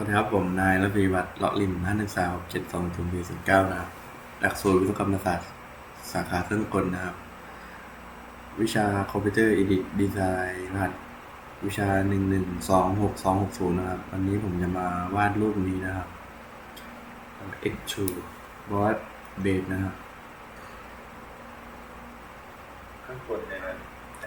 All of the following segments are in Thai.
วัสดีครับผมนายระพีวัฒน์เลาะลิมห้าหนึ่งสามเจ็ดสองศูนย์สี่ศูนย์เก้านะครับ หลักสูตรวิศวกรรมศาสตร์สาขาเครื่องกลนะครับ วิชาคอมพิวเตอร์อิดิทดีไซน์รหัสวิชาหนึ่งหนึ่งสองหกสองหกศูนย์นะครับ วันนี้ผมจะมาวาดรูปนี้นะครับ X 2 Board Base นะครับข้างบนในนั้น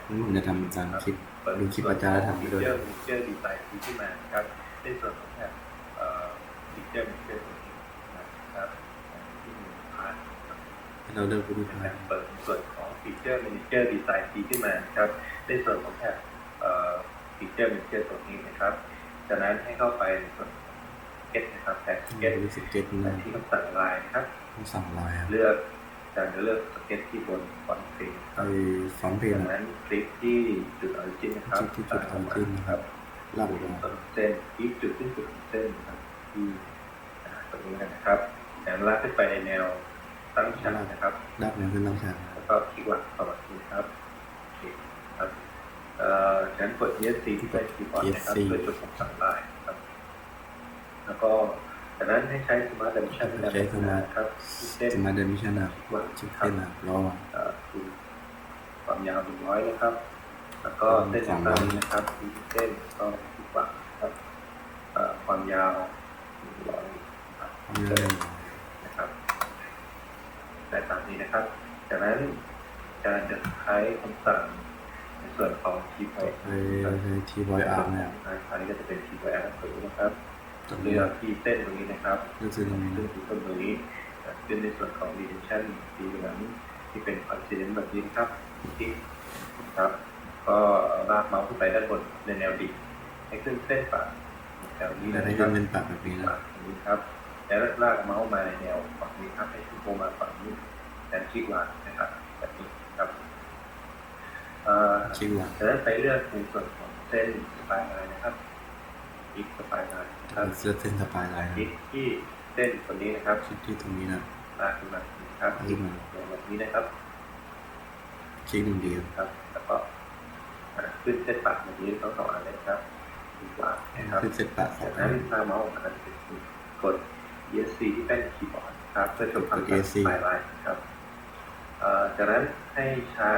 วันนี้ผมจะทำตามคลิปดูคลิปอาจารย์ทำไปด้วยเจอร์มิเจอร์ดีไซน์ที่ขึ้นมาครับ ในส่วนของแถบเอ่อมิเจอร์มิเจอร์ตัวนี้นะครับที่มีพาร์ทให้เราเลือกผู้ที่นะทาครับเปิดส่วนของฟีเจอร์มิเจอร์ดีไซน์ที่ขึ้นมาครับ ในส่วนของแถบเอ่อฟีเจอร์มิเจอร์ตัวนี้นะครับจากนั้นให้เข้าไปในส่วนของเก็ตนะครับแท็บเก็ตรู้สึกเก็ตนะที่คำสั่งลายนะครับต้องสั่งลายครับเลือกจากจะเลือกสเก็ตที่บนฟอนต์เพลงคไปรับฟอนต์เพลงจากนั้นคลิกที่จุดออริจินนะครับคลิกที่จุด origin นะครับ ลากจุอดอกมาต้นเส้นที่จุดที่สุดของเส้นนะครับที่อ่าตรงนี้นะครับแล้วลากขึ้นไปในแนวตั้งชั้นนะครับลากแนวขึ้นตั้งฉากแล้วก็คลิกหลักเข้ามาที่ครับโอเคครับเอ่อฉันกด ESC ที่ใต้คีย์บอร์ดนะครับเพื่อจดคำสั่งลายครับ แล้วก็จากนั้นให้ใช้ Smart Dimension ในการทำงานครับที่เส้นจะมาเดินมิชชั่นนะครับหลักชิปครัเส้บนนะครับรอเอ่อคือความยาวหนึ่งร้อยนะครับ แล้วก็เส้นสองร้ต่าอยงๆนะครับที่เส้นก็ที่กว่านะครับเอ่อ ความยาวหนึ่งร้อยนะครับเอาเรื่องนะครับได้ตามนี้นะครับ จากนั้นการจะใช้คำสั่งในส่วนของ key ไป point ไปทีบอยอาร์นะครับอันนี้ก็จะเป็น key point อันสูงนะครับตรงเลืนี้อกที่เส้นตรงนี้นะครับเลือกซื้อตรงนี้ซึ่งคือต้นตรงนี้เป็นในส่วนของ dimension สีเหลืองที่เป็น coincident แบบนี้นะครับที่ครับ ก็ลากเมาส์ขึ้นไปด้านบนในแนวดิ่งให้ขึ้นเส้นปากแถวนี้จะนะได้คขึ้รันบเป็นปากแบบนี้นะปากตรงนี้ครับแล้วลากเมาส์มาในแนวฝั่งนี้ครับให้ขึ้นโคมาฝั่งนี้แทนคลิกวางนะครับแบบนี้ครับเอ่อชิวอะจากนั้นไปเลือกในส่วนของเส้นสปายไลน์นะครับอีกสปายไลน์นะครับเลือกเส้นสปายไลน์นะคลิกที่เส้นตัวนี้นะครับคลิกที่ตรงนี้นะลากขึ้นมานะครับลากขึ้นมาแบบนี้นะครับคลิกหนึ่งเดียวครับ แล้วก็อ่าขึ้นเส้นปากแบบนี้ทั้งสองอันเลยนะครับ ดีกว่านะครับขึ้นเส้นปากสอจางกอันั้นนถ้าเมาส์ออกมาเป็นกด ESC ที่แป้นคีย์บอร์ดครับเพื่อชมคำสั่ง ESC สปายไลน์ครับเอ่อจากนั้นให้ใช้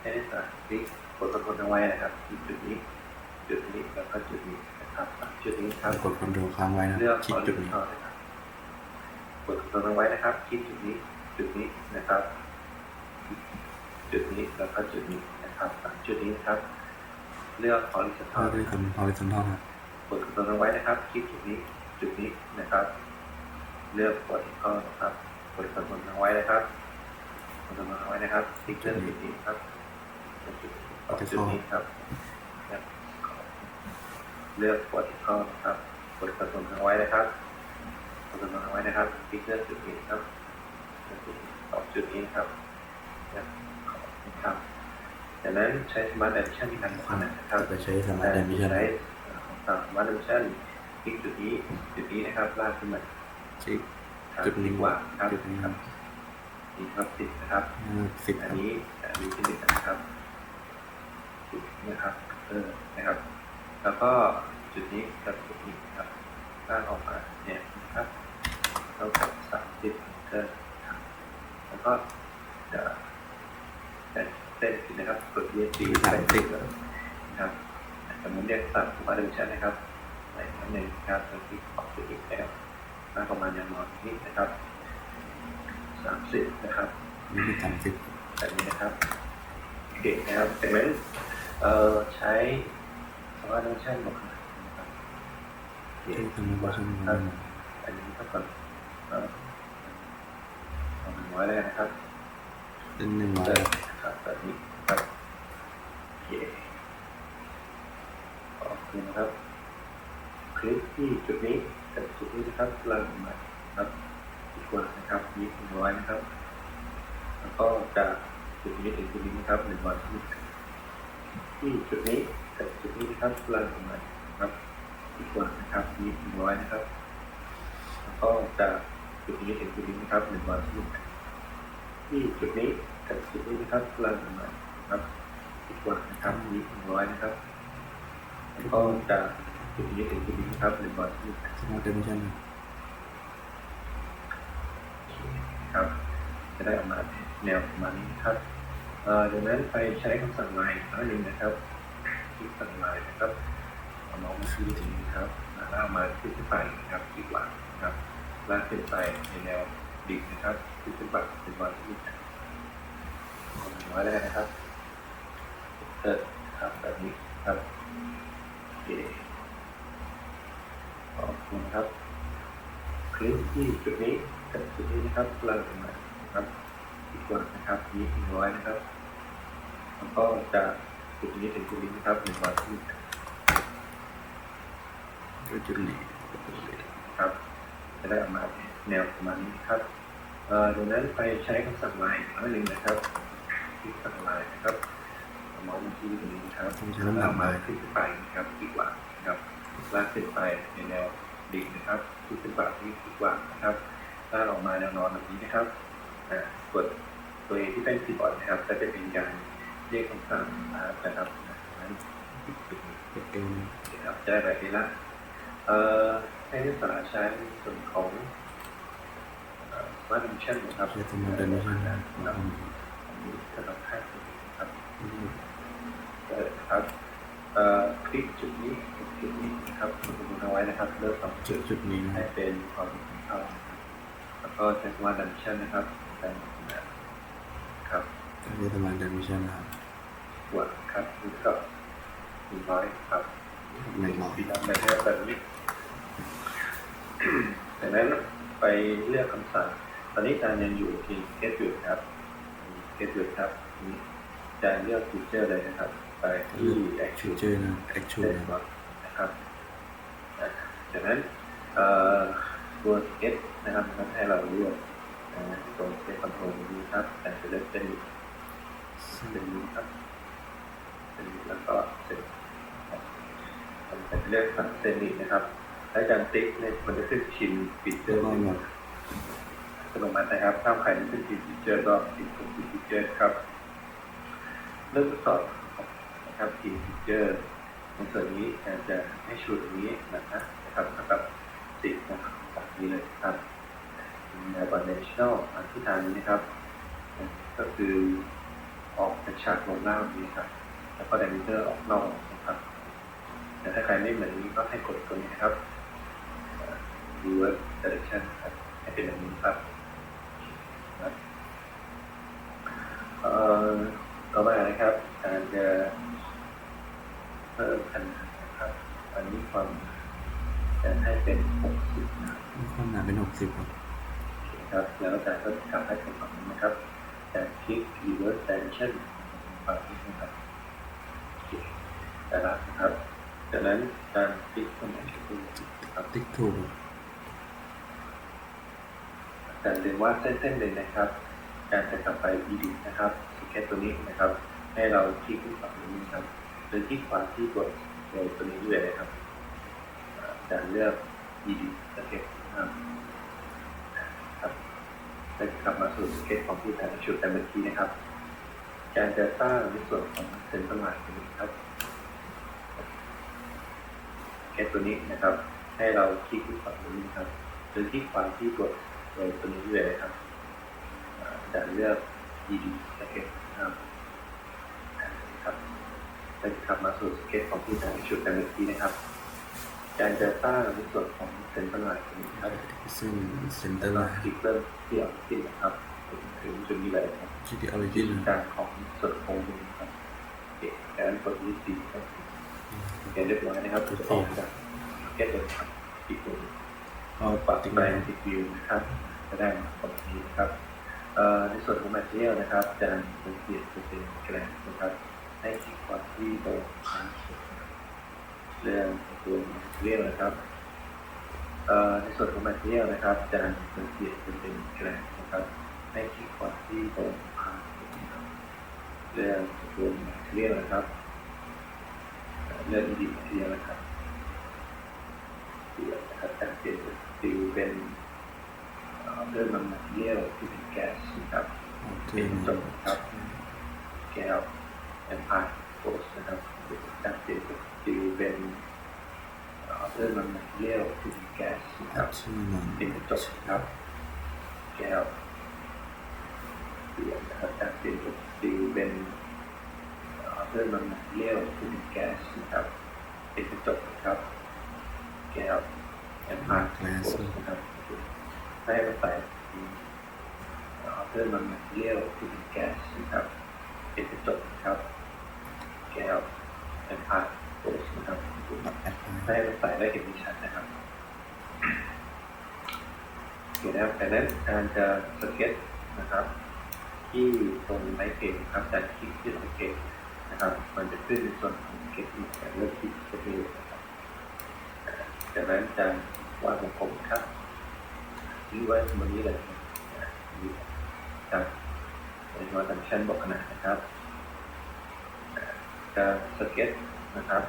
ให้ได้สักคลิกกดคอนโทรลเอาไว้นะครับที่จุดนี้ จุดนี้แล้วก็จุดนี้นะครับสามจุดนี้ครับกดคอนโทรลค้างไว้นะเลือกคลิกจุดนี้ขอเลือกนะครับกดตัวนั้นไว้นะครับคลิกจุดนี้จุดนี้นะครับ จุดนี้แล้วก็จุดนี้นะครับสามจุดนี้นะครับ เลือกเข้า horizontal ด้วยคน horizontal นะกดตัวนั้นไว้นะครับ คลิกจุดนี้จุดนี้นะครับ เลือก vertical นะครับกดตัวนั้นไว้นะครับกดตัวนั้นไว้นะครับคลิกเลือกจุดนี้ครับกดจุดนี้กดจุดนี้ครับ เลือก vertical นะครับกดกระสุนเอาไว้นะครับกดกระสุนเอาไว้นะครับคลิกเลือกจุดนี้ครับเลือกจุดนี้ตอบจุดนี้ครับนะครับ จากนั้นใช้ Smart Dimension ที่การสำคัญนะครับไปใช้สมาร์ทเดมิชันใช้ของทาง Smart Dimension คลิกจุดนี้จุดนี้นะครับลากขึ้นมาคลิกครับจุดนี้ดีกว่าครับจุดนี้ครับนี่ครับติดนะครับสิบคอันรับนี้อันนี้ที่หนึ่งนะครับจุดนี้นะครับเออนะครับ แล้วก็จุดนี้กับจุดนี้นะครับลากออกมาเนี่ยนะครับเท่ากับสามสิบเกินครับแล้วก็จะจะ เส้นนะครับกด ESC สามสิบเลยนะครับสมมติเรียกสั่งมาดิชันนะครับในนั้นหนึ่งนะครับแล้วที่ขอบจุดอีกแล้วลากออกมาอย่างนอนนี้นะครับสามสิบนะครับนี่คือสามสิบแบบนี้นะครับโอเคนะครับจากนั้นเอ่อใช้สมาร์ทฟังก์ชันบอกนะครับโอเคที่ทำให้เราช่วยครับอันนี้เท่ากับเอ่อสองร้อยแล้วกันนะครับเป็นหนึ่งร้อยเดินนะ ครับแบบนี้ครับโอเคขอบคุณนะครับคลิกที่จุดนี้กับจุดนี้นะครับลังมาครับดีกว่านะครับยี่สิบร้อยนะครับ แล้วก็จากจุดนี้ถึงจุดนี้นะครับหนึ่งร้อยที่ที่จุดนี้กับจุดนี้นะครับลังมาครับดีกว่านะครับยี่สิบร้อยนะครับ แล้วก็จากจุดนี้ถึงจุดนี้นะครับหนึ่งร้อยที่ที่จุดนี้ กับจุดนี้นะครับลังมาครับติดกว่านะครับยี่สิบร้อยนะครับแล้วก็จากจุดนี้ถึงจุดนี้นะครับหนึ่งร้อยที่สมาร์ทเดมิชันครับ จะได้ออกมาแนวประมาณนี้ครับเอ่อดังนั้นไปใช้คำสั่งไลน์ครั้งหนึ่งนะครับที่สั่งไลน์นะครับเอาน้องมาที่ตรงนี้ครับแล้วเอามาที่ขึ้นไปนะครับที่หลังนะครับลากขึ้นไปในแนวดิ่งนะครับที่ขึ้นไปเป็นวันที่ เอาหนึ่งร้อยแล้วกันนะครับเกิดครับแบบนี้ครับโอเคขอบคุณครับคลิปที่จุดนี้กับจุดนี้นะครับเราจะมานะครับอีกวันนะครับนี้หนึ่งร้อยนะครับแล้วก็จะจุดนี้ถึงจุดนี้นะครับหนึ่งร้อยที่ด้วยจุดนี้ครับจะได้ออกมาแนวประมาณนี้ครับเอ่อดังนั้นไปใช้คำสั่งไลน์ครั้งหนึ่งนะครับ ที่สั่งไลน์นะครับเอามองมาที่ตรงนี้นะครับต้องใช้น้ำหนักมามาขึ้นไปนะครับอีกว่านะครับลากขึ้นไปในแนวดิ่งนะครับที่ขึ้นไปที่อีกว่านะครับลากออกมาแนวนอนแบบนี้นะครับอ่ากดตัวเองที่เป็นคีย์บอร์ดนะครับก็จะเป็นการเรียกคำสั่งนะครับนั้นกดเองนะครับจะได้แบบนี้ละเอ่อให้นักศึกษาใช้ส่วนของมาร์ดิชันนะครับใช้สมาร์ทเดมิชันครับนะครับ อันนี้สำหรับค่าตัวนี้ครับเปิดครับเอ่อคลิกจุดนี้จุดนี้นะครับคุณดูเอาไว้นะครับ เลือกสองจุจุดดจุดนี้นะคให้รับเป็นความเข้าแล้วก็ใช้คำว่าดันชั่นนะครับดันนะครับใช้สมาร์ทเดมิชันนะครับหัวครับนี่ก็หนึ่งร้อยครับหนึ่งร้อยปีดำแบบนี้แบบนี้จากนั้นไปเลือกคำสั่ง ตอนนี้อาจารย์ยังอยู่ที่ get word ครับ get word ครับนี่อาจารย์เลือกฟีเจอร์เลยนะครับ ไปที่ชู actual เจอร์นะแอคชูเล่นนะก่อนนะครับอะจากนั้นเอ่อตัว S นะครับมันให้เราเลือกนะตัวเซตคอนโทรลนี้ครับแต่จะเลือกเป็นเป็นนี้ครับเป็นนี้แล้วก็เซ็นครับผมจะเลือกฝั่งเซนนี้นะครับและการติ๊กเนี่ยมันจะขึ้นชินฟีเจอแล้วร์ก็หมด อัตโนมัตินะครับถ้าใครไม่ขึ้นชินฟีเจอร์ก็ติดตรงฟีเจอร์ครับเริ่มทดสอบนะครับทีมฟีเจอร์ในส่วนนี้จะให้ชูตรงนี้นะครับนะครับเท่ากับสิบนะครับแบบนี้เลยครับในบอลเนชั่นอันที่ทางนี้นะครับ ก็คือออกจากฉากลงล่างนี้ครับ แล้วก็ไดมิเตอร์ออกนอกนะครับแต่ถ้าใครไม่เหมือนนี้ก็ให้กดตัวนี้ครับ reverse direction ครับให้เป็นแบบนี้ครับ เอ่อต่อมานะครับการจะเพิ่มขนาดนะครับ อันนี้ ความจะให้เป็น60นะครับความหนาเป็นหกสิบครับครับ แล้วอาจารย์ก็ทำให้เป็นแบบนี้นะครับ แต่คลิก reverse direction ฝั่งนี้นะครับโอเคแต่ละนะครับจากนั้นการคลิกตรงไหนก็คือครับติ๊กถูกแต่เรียนว่าเส้นๆเลยนะครับ การจะกลับไป edit นะครับสเก็ตตัวนี้นะครับ ให้เราคลิกที่ฝั่งนี้นะครับหรือที่ขวาที่กดโดยตัวนี้ด้วยนะครับอ่า จะเลือก edit สเก็ตนะครับครับแล้วกลับมาสู่สเก็ตของที่แต่ละชุดแต่เมื่อกี้นะครับ การจะสร้างในส่วนของเซนตอร์ไลน์ตัวนี้ครับสเก็ตตัวนี้นะครับ ให้เราคลิกที่ฝั่งนี้นะครับหรือที่ขวาที่กดโดยตัวนี้ด้วยนะครับอ่าจะเลือก ED สเก็ตนะครับครับแล้วกลับมาสู่สเก็ตของที่แต่ละชุดแต่ละทีนะครับ การจะสร้างในส่วนของเซนเตอร์ไลน์ตรงนี้ครับซึ่งเซนเตอแล้วร์ไลก็น์คลิกเริ่มที่ออกที่นะครับถึงจุดนี้เลยครับที่ที่ออริจินนะการของส่วนโค้งตรงนี้ครับโอเคจากนั้นกดที่สี่ครับโอเคเรียบร้อยนะครับจะออกจากสเก็ตเลยครับอีกตัวหนึ่งเอาปรับติ๊กแปลไลงน์ติดวิวนะครับจะได้มาตรงนี้นะครับเอ่อในส่วนของ material นะครับจะเป็นเปลี่ยนเป็นแกลนนะครับให้คลิกขวาที่ตรงกลางสุดนะครับ เรื่องตัว material นะครับเอ่อในส่วนของ material นะครับจะเป็นเปลี่ยนเป็นแกลนนะครับให้คลิกขวาที่ตรงกลางสุดนะครับเรื่องตัว material นะครับเรื่อง edit material นะครับเปลี่ยนนะครับจากเปลี่ยนฟิวเป็นเอ่อเรื่องน้ำมันเยี่ยวที่เป็นแก๊สนะครับโอเคเป็นนะจมครับแก้วแอมพายโพสนะครับจากเปลี่ยน ฟิวเป็นเอ่อ outer non-material คือแก๊สนะคอัรับดชื่อหนังเป็นกระจกนะครับแก้วเปลี่ยนนะครับจากเป็นกระจกสีเป็นเพื่อมันเลี้ยวคือเป็นแก๊สนะครับเป็นกระจกนะครับแก้วแอนพาร์ตนะครับให้มาใส่เพื่อมันเลี้ยวคือเป็นแก๊สนะครับเป็นกระจกนะครับแก้วแอนพาร์ตนะ ครับแบบแอดไลน์ให้มันใส่ได้เห็นชัดนะครับโอเคนะครับจากนั้นการจะสเก็ตนะครับ ที่ตรงไม้เกงครับจากคลิกที่สเก็ตนะครับ มันจะขึ้นในส่วนของเก็ตที่แต่เลือกที่สเก็ตนะครับจากนั้นจะวาดวงกลมครับที่ไว้ตรงนี้เลยนะครับเป็นวาดดังชั้นบอกขนาดนะครับจะสเก็ต นะครับ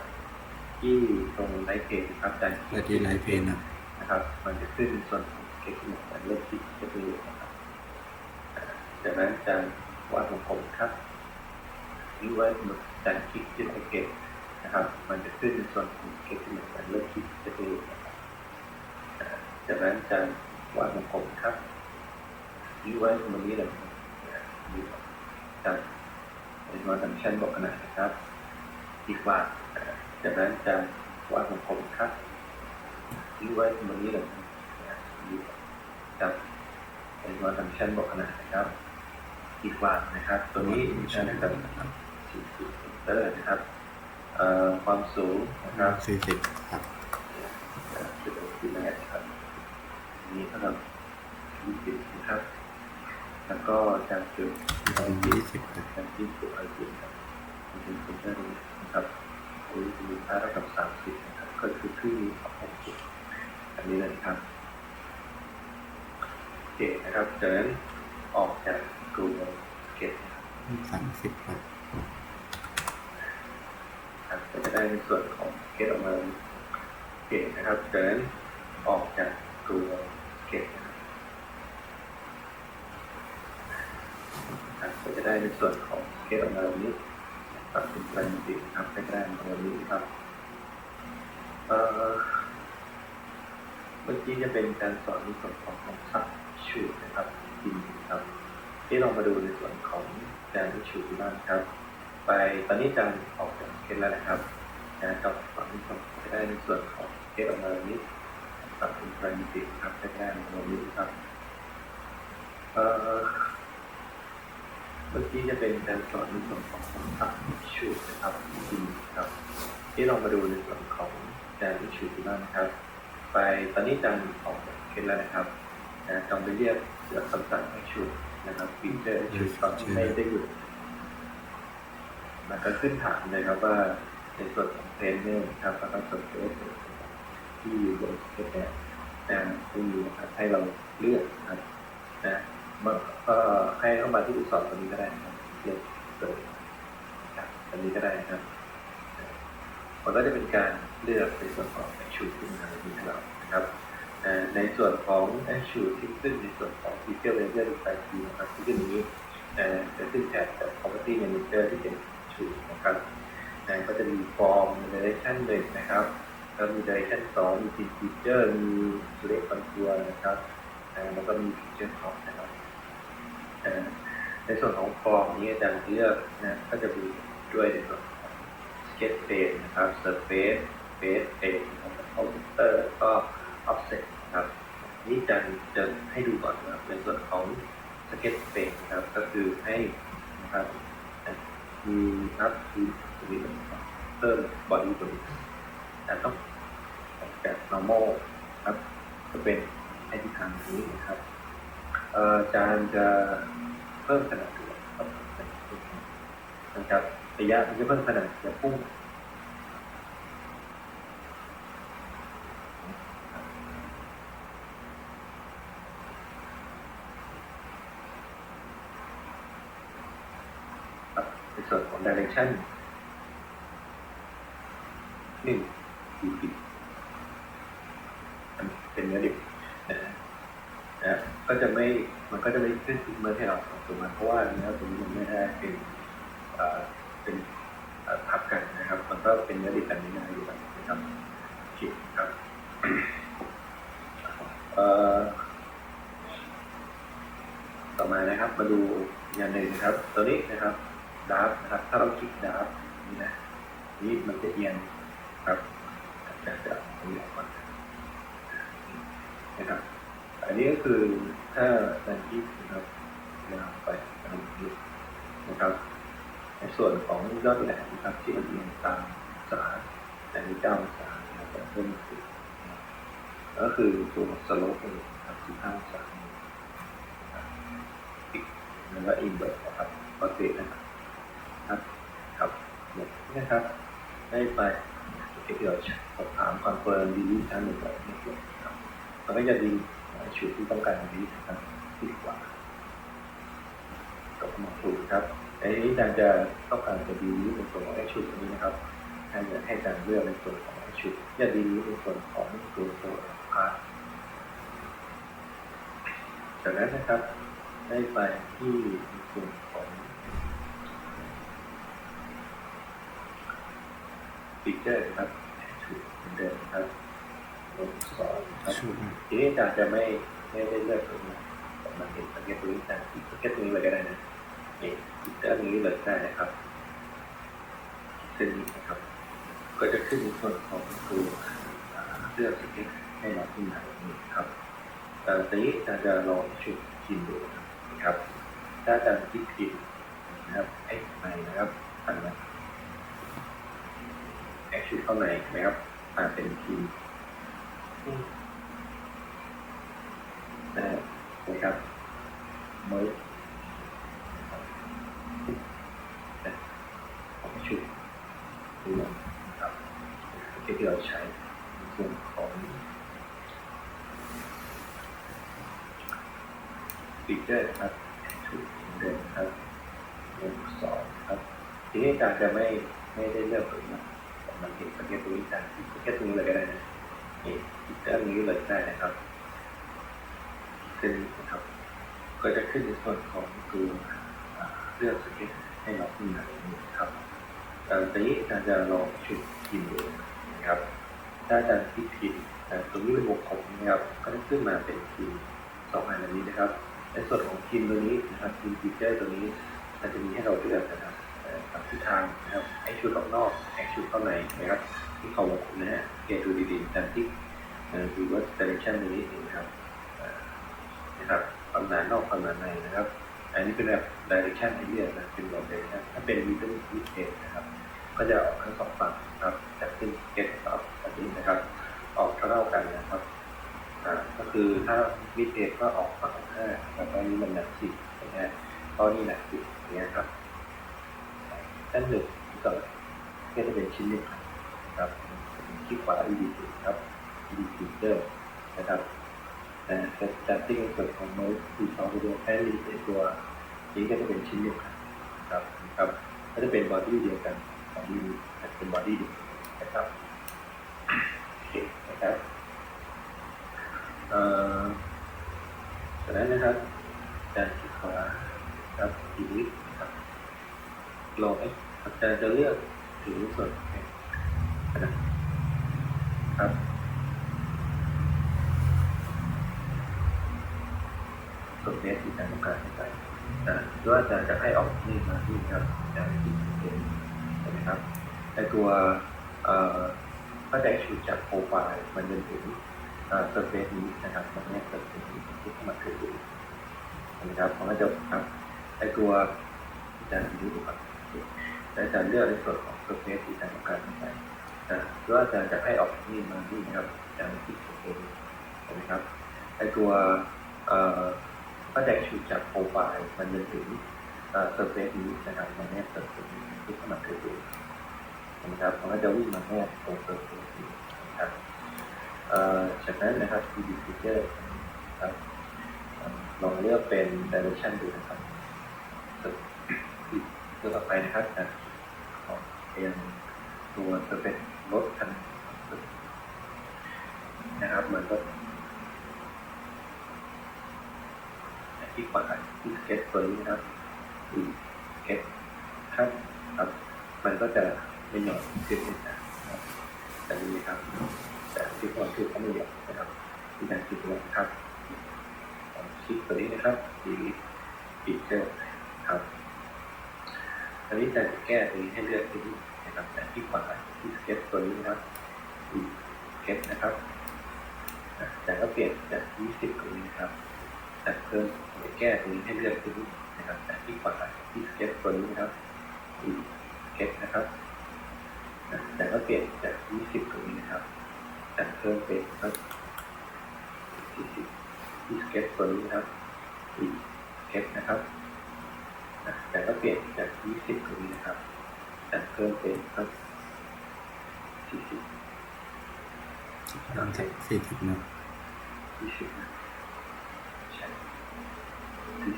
ที่ตรงไม้เกงครับจากและที่ไลฟ์เพนครับนะครับ มันจะขึ้นในส่วนของเก็บหมวดเลือกที่จะไปอยู่นะครับอ่าจากนั้นจะวาดวงกลมครับหรือว่าหมุดการคลิกที่เราเก็บนะครับ มันจะขึ้นในส่วนของเก็บหมวดเลือกที่จะไปอยู่นะครับอ่าจากนั้นจะวาดวงกลมครับหรือว่าตรงนี้เลยนะครับนี่จะเป็นวาดดังชั้นบอกขนาดนะครับ อีกวาดอ่าจากนั้นจะวาดวงกลมครับที่ไว้ตรงนี้เลยนะครับเป็นวาดังชันบอกขนาดนะครับอีกวางนะครับ ตัวนี้นะครับสี่สิบเซนเตอร์นะครับเอ่อความสูงนะครับสี่สิบครับจุดที่แรกครับอันนี้เท่ากับยี่สิบนะครับ แล้วก็จากจุดเป็นยี่สิบครับจากที่จุดอันจุดครับมันเป็นเซนเตอร์นี้นะ ครับอันนี้มีค่าเท่ากับสามสิบนะครับ ก็คือครึ่งของหกจุดอันนี้เลยครับโอเคนะครับจากนั้นออกจาก Google Sketch สามสิบครับนะครับก็จะได้ในส่วนของ Sketch ออกมาโอเคนะครับจากนั้นออกจาก Google Sketch นะครับครับก็จะได้ในส่วนของ Sketch ออกมาแบบนี้ ปรับเป็นแปลงจริงครับก็จะได้มาแบบนี้ครับเมื่อกี้จะเป็นการสอนในส่วนของคำศัพท์ชูนะครับจริงครับที่เรามาดูในส่วนของการชูบ้างครับ ไปตอนนี้จารย์ออกจากเคสแล้วนะครับนะกับสอนในส่วนจะได้ในส่วนของเคสออกมาแบบนี้ปรับเป็นแปลงจริงครับจะได้มาแบบนี้ครับเอ่อ เมื่อกี้จะเป็นการสอนในส่วนของคำศัพท์ชูนะครับจริงครับ ที่เรามาดูในส่วนของการชูบ้างนะครับ ไปตอนนี้จารย์ออกจากเคสแล้วนะครับนะจำไปเรียกเสือคำสั่งให้ชุดนะครับฟีเจอร์ชุดตอนที่ไม่ได้หยุดมันก็ขึ้นถามเลยครับว่าในส่วนของเทนเนอร์ครับแล้วก็ส่วนเทรนเนอร์ที่อยู่บนเคสเนี่ยนะที่มีนะครับให้เราเลือกนะครับนะ ก็ให้เข้ามาที่อุตสาหตัวนี้ก็ได้นะครับเลือกเลยครับอันนี้ก็ได้นะครับมันก็จะเป็นการเลือกในส่วนของ Azure ขึ้นมาในให้เรานะครับในส่วนของ Azure ที่ขึ้นในส่วนของ Feature Layer หรือ IP นะครับที่ขึ้นองนี้จะขึ้นแทนกับ Property Manager ที่เป็น Azure นะครับก็จะมี Form Direction หนึ่งนะครับแล้วมี Direction สองมี Feature มี Select Contour นะครับแล้วก็มี Feature Top นะครับ ในส่วนของ Form นี้อาจารย์เลือกนะก็จะมีด้วยในส่วนของ Sketch Page นะครับ Surface Face Page นะครับ Computer ก็ Offset นะครับนี่จะจะให้ดูก่อนนะครับในส่วนของ Sketch Page นะครับก็คือให้นะครับมีครับคือมีเพิ่ม body ตัวนี้แต่ต้องออกจาก normal ครับก็เป็นให้ทิศทางนี้นะครับ อาจารย์จะเพิ่มขนาดตัวครับนะครับระยะมันจะเพิ่มขนาดจะพุ่งในส่วนของ direction หนึ่งดีดีเป็นเนื้อดิบนะ นะก็จะไม่มันก็จะไม่ขึ้นเมื่อที่เราส่งตัวมาเพราะว่าเนื้อตรงนี้มันไม่ได้เป็นเป็นทับกันนะครับ มันก็เป็นเนื้อดิบกันไม่ได้อยู่แบบนี้นะครับโอเคครับต่อมานะครับมาดูอย่างหนึ่งนะครับ ตัวนี้นะครับดาร์ฟนะครับ ถ้าเราคลิกดาร์ฟนี่นะนี่มันจะเอียงครับจะจะเอาอย่างก่อนนะครับ อันนี้ก็คือถ้าดันที่นะครับยาวไปตามนี้นะครับ ในส่วนของยอดแหลมนะครับที่มันเอียงตามองศาแต่นี้เก้าองศานะครับแต่เพิ่มขึ้นก็คือตัวสโลปเองนะครับสิบห้าองศานะครับอีกแล้วก็อินเวอร์นะครับปกตินะครับครับครับหมดนะครับได้ไปเดี๋ยวสอบถามคอนเฟิร์มดีลิทชั้นหนึ่งก่อนนิดเดียนะครับมันก็จะดี ชุดที่ต้องการดีลิทนะครับที่ดีกว่าก็มาถูกครับในนี้อาจารย์จะต้องการจะดีลิทในส่วนของไอชุดนี้นะครับให้ให้อาจารย์เลือกในส่วนของไอชุดอย่าดีลิทในส่วนของตัวตัวพาร์ทจากนั้นนะครับ ได้ไปที่ส่วนของฟีเจอร์ครับถูกเหมือนเดิมครับลงสอน ครับทีนี้อาจารย์จะไม่ไม่ได้เลือกตรงนี้มันเห็นสเกตตรงนี้อาจารย์คลิกสเก็ตตรงนี้เลยก็ได้นะนี่คลิกตรงนี้เลยได้นะครับเส้นนี้นะครับ ก็จะขึ้นในส่วนของตัวอ่าเลือกสเก็ตให้เราขึ้นมาแบบนี้ครับแต่ทีนี้อาจารย์จะลองชุดพิมพ์ดูนะครับ ถ้าอาจารย์คลิกพิมพ์นะครับไอ้ไหนนะครับอันนั้นแอคชั่นเข้าในนะครับอ่าเป็นทีมนะนะ ครับเมื่อนะของชุดดูนะครับที่เราใช้ในส่วนของฟีเจอร์นะครับชุดเหมือนเดิมนะครับหนึ่งสองครับ ทีนี้อาจารย์จะไม่ไม่ได้เลือกตรงนี้ มันติดสเก็ตตรงนี้ได้สเก็ตตรงนี้เลยก็ได้นะนี่ติดด้านนี้เลยได้นะครับเส้นนี้นะครับ ก็จะขึ้นในส่วนของตัวอ่าเลือกสเก็ตให้เราขึ้ นาตรงนี้ครับแต่ทีนี้อาจารย์จะลองชุดพิมพ์ดูนะครับ ถ้าอาจารย์คลิกพิมพ์ตรงนี้เป็นวงกลมนะครับก็จะขึ้นมาเป็นพิมพ์สองอันนนี้นะครับ ในส่วนของพิมพ์ตัวนี้นะครับพิมพ์ฟีเจอร์ตัวนี้มันจะมีให้เราเลือกนะครับเอ่อตามทิศทางนะครับไอชุดออกนอกไอชุดเข้าในนะครับ ที่เขาวงกลมนะฮะเกดูดีๆดันที่เอ่อ reverse direction ตรงนี้เองนะครับนะครับความหนานอกความหนาในนะครับ นนี้เป็นแบบ direction ที่เรียนะเป็นแบบ direction ถ้าเป็น middle mid e นะครับ ก็จะออกทั้งสองฝั่งนะครับจากขึ้น gate ต่อแบบนี้นะครับ ออกเท่ากันนะครับอ่าก็คือถ้า mid gate ก็ออกฝั่งห้าแล้วก็นี้มันหนักสิบนะฮะเพราะนี่หนักสิบอย่างเงี้ยครับด้านหนึ่งก็ก็จะเป็นชิ้นหนึ่งนะครับคลิกขวา edit ครับ edit feature นะครับ แต่จะจัดที่ในส่วนของ note ที่สองไปด้วแค่รีตัวนี้ก็จะเป็นชิ้นหนึ่งครับครับก็จะเป็น body เดียวกัน body เป็น body เดียวนะครับโอเคนะครับเอ่อจากนั้นนะครับการคลิกขวาครับ edit นะครับลองอาจารย์จะเลือกถึงส่วนไหนนะครับ ส่วนเนี้ยที่อาจารย์ต้องการให้ใส่นะหรือว่าอาจารย์จะให้ออกนี่มาที่ครับอาจารย์ที่เห็นใช่ไหมครับในตัวเอ่อก็จะชูจากโปรไฟล์มันจนถึงเอ่อเซอร์เฟซนี้นะครับตรงนี้เซอร์เฟซนี้ที่เข้ามาคือดูนะครับมันก็จะครับในตัวอาจารย์ดูครับอาจารย์เลือกในส่วนของ surface ที่อาจารย์ต้องการใส่นะหรือว่าอาจารย์จะให้ออกนี่มาที่นะครับอาจารย์คลิกโอเห็นไหมครับไอตัวเอ่อ ก็จะชูจากโปรไฟล์มันจะถึงเอ่อ surface นี้นะครับมันแนบ surface นี้ที่เข้ามาคือดูนไหมครับมันก็จะวิ่งมาแนบตรง surface นี้นะครับเอ่อจากนั้นนะครับ edit feature ครับลองเลือกเป็น direction ดูนะครับตัวต่อไปนะครับจะของเรียนตัวจะเป็นรถคันนะครับเหมันก็ ที่ขวาที่เก็ตตัวนี้นะครับที่สเก็ตครับครับ มันก็จะไม่หย่อนขึ้นนะครับแต่นี้ครับ แต่ที่ก่อนคือความละเอียดนะครับที่การคิดตัวนะครับคลิกตัวนี้นะครับดีฟีเจอร์ครับอันนี้จะแก้ตรงนี้ให้เลือกที่นี่นะครับแต่ที่ขวาที่สเก็ตตัวนี้นะครับดีสเก็ตนะครับอะแต่ก็เปลี่ยนจาก20ตรงนี้นะครับ แต่เพิ่มแก้ตรงนี้ให้เลือกที่นี่นะครับแต่ที่ขวาที่สเก็ตตัวนี้นะครับดีสเก็ตนะครับ แต่ก็เปลี่ยนจาก 20 ตรงนี้นะครับแต่เพิ่มเป็นสัก40ที่สเก็ตตัวนี้นะครับอีกสเก็ตนะครับนะแต่ก็เปลี่ยนจาก 20 ตรงนี้นะครับแต่เพิ่มเป็นสัก40ลองจากสี่สิบเนาะ20นะใช่ 40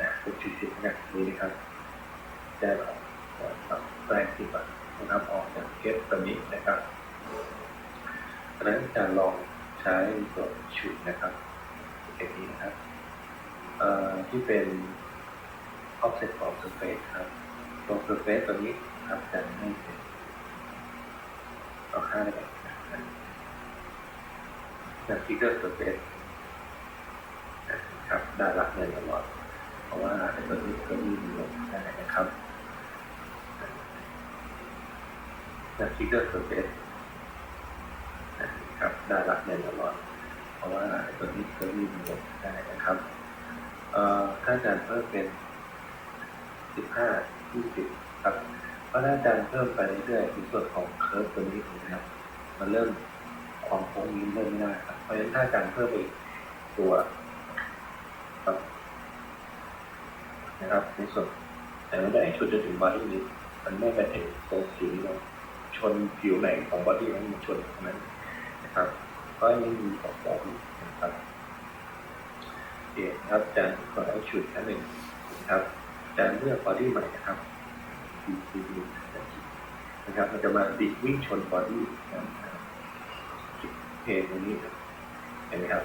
นะเป็น40นะนี่นะครับได้แล้วครับแปลงที่แบบนะครับออกจากเก็ตตัวนี้นะครับเพราะนั้นจะลองใช้ตัวชุดนะครับเก็ตนี้นะครับเอ่อที่เป็น offset of surface ครับตัว surface ตัวนี้ครับจะให้เป็นเอาค่าได้แบบจาก figure surface นะครับได้รับเงินตลอดเพราะว่าไอ้ตัวนี้ก็มีลงได้นะครับจากฟิกเกอร์เซอร์เฟสนะครับได้รับเงินตลอดเพราะว่าตัวนี้ก็มีลงได้นะครับเอ่อถ้าอาจารย์เพิ่มเป็น 15 20ครับเพราะถ้าอาจารย์เพิ่มไปเรื่อยๆในส่วนของเคิร์ฟตัวนี้นะครับมันเริ่มความโค้งนี้เริ่มไม่ได้ครับเพราะฉะนั้นถ้าอาจารย์เพิ่มไปอีกตัวครับ นะครับในส่วนแต่ไม่ได้ชุดจนถึงบอดี้นี้มันไม่ไปถึงตรงผิวเราชนผิวไหนของบอดี้นั้นมันชนตรงนั้นนะครับก็ยังมีของบอดี้นะครับโอเคนะครับอาจารย์ขอให้ชุดแค่หนึ่งนะครับอาจารย์เลือกบอดี้ใหม่นะครับดีดีดีนะครับมันจะมาดิวิ่งชนบอดี้นะครับเพลงตรงนี้เห็นไหมครับ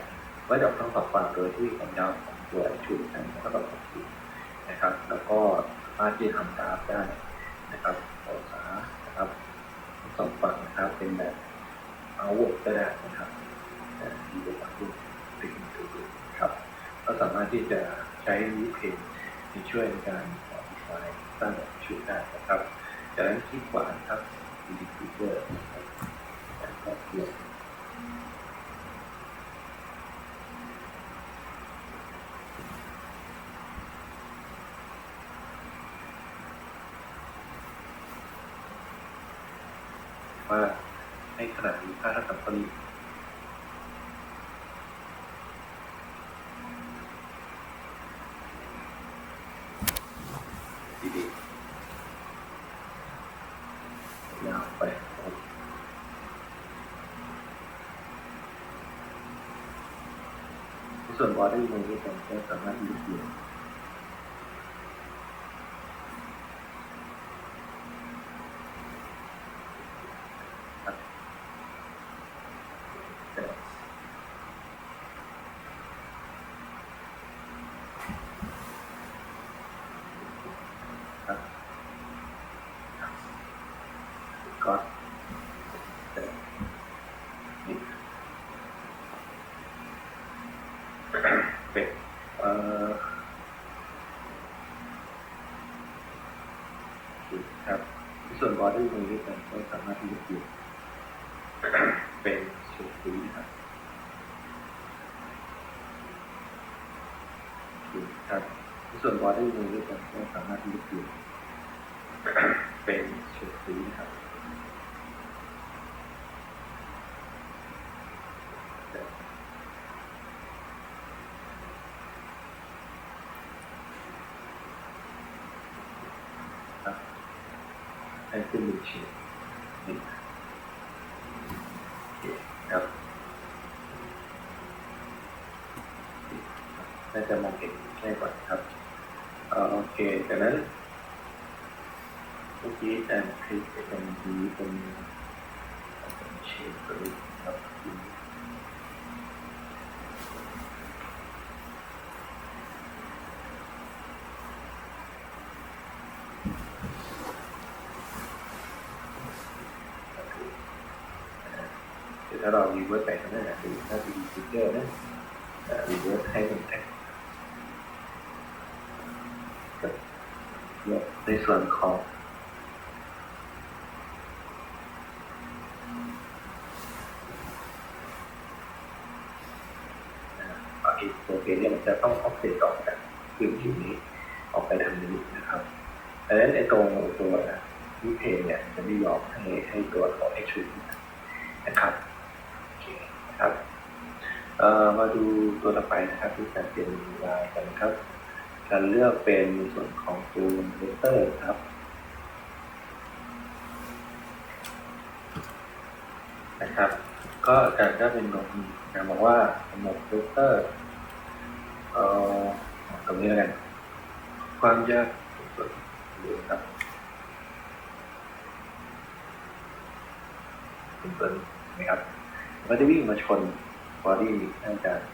ว่าจะต้องปรับความโดยที่ความยาวของตัวชุดนั้นก็ต้องปรับ นะครับ แล้วก็สามารถที่ทำกราฟได้นะครับต่องศานะครับสองฝั่งนะครับเป็นแบบเอาวกก็ได้นะครับแต่ดีกว่าที่ติดตัวครับก็สามารถที่จะใช้วิเพนในช่วยในการดีไซน์สร้างแบบชุดได้นะครับจากนั้นคลิกขวาครับดีฟิเจอร์นะครับแล้วก็เลือกว่าให้ขนาดนี้ค่าเท่ากับเท่านี้ดีๆยาวไปครับ ในส่วนบอดี้มือที่ผมก็สามารถยืดเหยียดแต่ครับก็แต่นี่เป็นเอ่อครับ ส่วนบอดี้มือที่ผมก็สามารถยืดเหยียดเป็นสุดสีนะครับครับส่วนบอดี้มือด้วยกันก็สามารถยึดอยู่เป็นสุดสีนะครับ ให้ขึ้นหนึ่งชิ้ครับน่าจะมองเห็นง่ายกว่าครับโอเคจากนั้นเมื่อกี้อาจารย์คลิกไปตรงนี้ตรงตรงเชฟตัวนี้ครับ ถ้าเรา reverse ไปข้างหน้าดูถ้า 3D feature นะเอ่อ reverse ให้มันแต่เนี่ยในส่วนของอีกตัวเกณฑ์เนี่ยมันจะต้องออกเซตออกจากพื้นที่นี้ออกไปทางนี้นะครับดังนั้นไอ้ตรงตัววิเพนเนี่ยจะไม่ยอมให้ให้ตัวของ H นะครับโอเคนะครับ เอ่อมาดูตัวต่อไปนะครับที่การเปลี่ยนลายกันครับการเลือกเป็นส่วนของตัวเวเตอร์ครับนะครับ ก็การก็เป็นตรงนี้การบอกว่าหรับเวเตอร์เอ่อตรงนี้แล้วกัน ความยากสุดดูนะครับเป็นตัวนี้นะครับมันจะวิ่งมาชน บอดี้ท่านอาจารย์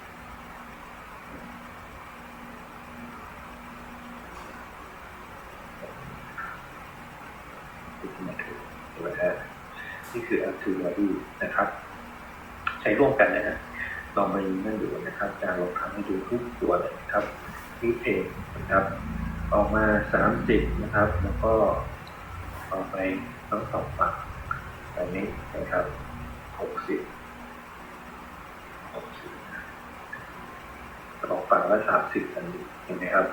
ที่มาถึงตัวแรกนี่คือ L2 body นะครับ ใช้ร่วมกันนะฮะลองมานั่นดูนะครับอาจารย์ลองทำให้ดูทุกตัวเลยนะครับที่เพจนะครับ ออกมาสามสิบนะครับ แล้วก็ออกไปทั้งสองฝั่งแบบนี้นะครับหกสิบหกสิบสองฝั่ง ละสามสิบอันนี้เห็นไหมครับ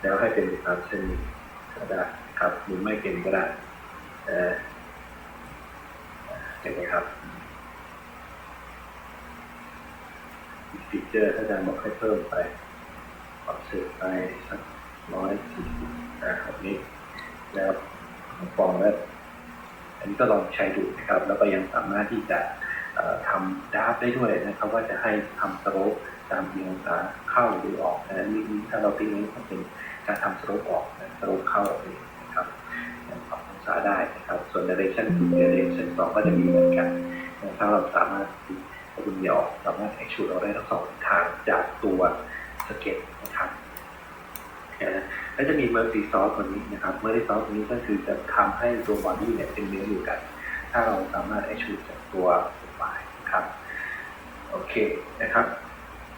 แล้วให้เป็นตามเส้นนี้ก็ได้ครับหรือไม่เป็นก็ได้เออเห็นไหมครับฟีเจอร์ถ้าอาจารย์บอกให้เพิ่มไปปรับเสร็จไปสักร้อยสี่สิบนะครับนี้แล้วฟองแล้วอันนี้ก็ลองใช้ดูนะครับ แล้วก็ยังสามารถที่จะทำดราฟได้ด้วยนะครับ ว่าจะให้ทำสโลป ตามที่องศาเข้าหรือออกนะนี่นี่ถ้าเราตีนี้ก็เป็นการทำสโลปออกนะสโลปเข้าเองนะครับยังปรับองศาได้นะครับ ส่วน direction คือ direction สองก็จะมีเหมือนกันถ้าเราสามารถถ้าคุณยอมสามารถ extrude เราได้ทั้งสองทางจากตัวสเก็ตนะครับนะแล้วจะมี merge source ตัวนี้นะครับ merge source ตัวนี้ก็คือจะทำให้ตัว body เนี่ยเป็นเนื้อเดียวกัน ถ้าเราสามารถ extrude จากตัวไฟล์นะครับ โอเคนะครับ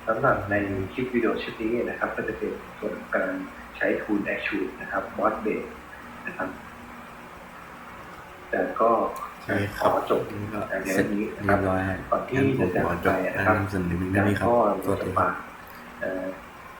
สำหรับในคลิปวิดีโอชุดนี้นะครับก็จะเป็นส่วนของการใช้ tool extrude นะครับ boss base นะครับแต่ก็ใช่คขรัอบจบนี่ก็แต่เดี๋ยวเสร็จนี้เรีนะครัยบบร้อยฮะก่อนที่งั้นผมจะขอจจากบไปกานะรครับนำเสนอเพียงแล้เท่าวนี้ครับก็สวัสดีจะครับฝากเอ่อ